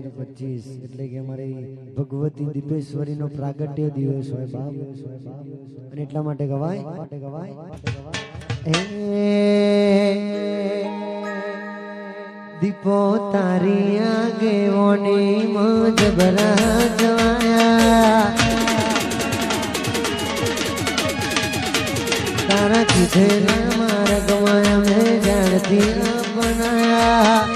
પચીસ. એટલે કે અમારી ભગવતી દીપેશ્વરી નો પ્રાગટ્ય દિવસ હોય બાપ. અને એટલા માટે ગવાય. માટે ગવાય દીપો તારી આગેવોની મોજ ભરા જવાયા. તારા કીધેલા માર્ગમાં અમે જાણતી બનાયા.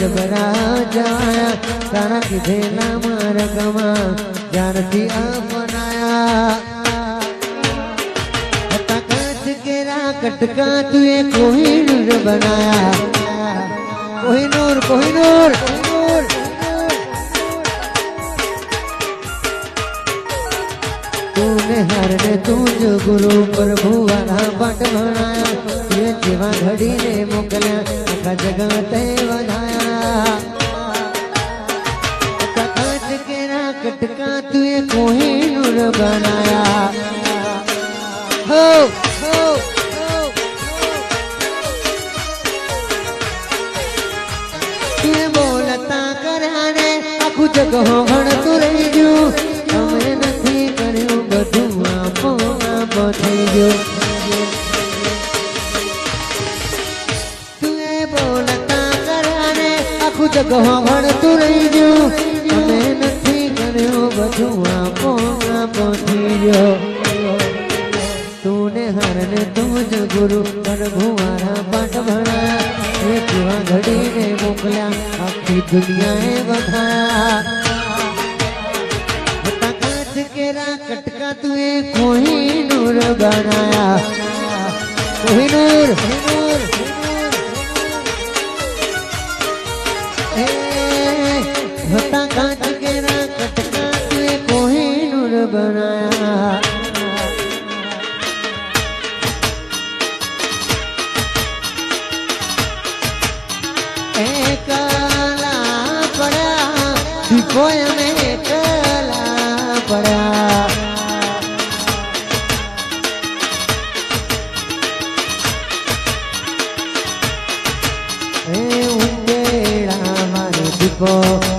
આગેવોની મોજ ભરા જવાયા તારા કીધેલા માર્ગમાં જાણતી અપનાયા હતા કાચ કેરા કટકા તુએ કોહિનૂર બનાયા કોહિનૂર કોહિનૂર કોહિનૂર तूने हर ने तुझ गुरु प्रभु वाला पट भणाया ये जीवा घड़ी ने मोकल्या आखा जगत ते वधाया કટકા કેરા કટકા તુએ કોહિનૂર બનાયા હો હો તુએ બોલતા કરાને આખું જગ હોણ તુરે કહો ગણતું રહી ગયું અમે નથી ગણ્યું બધું આપો આપો થઈ ગયો તું ને હરને તું જ ગુરુ પરભુવારા પાઠ ભણા એ કેવા ઘડીને મોકલ્યા આખી દુનિયાએ વખાયા કાચ કેરા કટકા તું એ કોહિનૂર બનાયા કોહિનૂર કોહિનૂર હતા કાચ કેરા કટકા તુએ કોહિનૂર બનાયા. એકલા પડ્યા, દીપો અમે એકલા પડ્યા. એ ઉંદેડા people.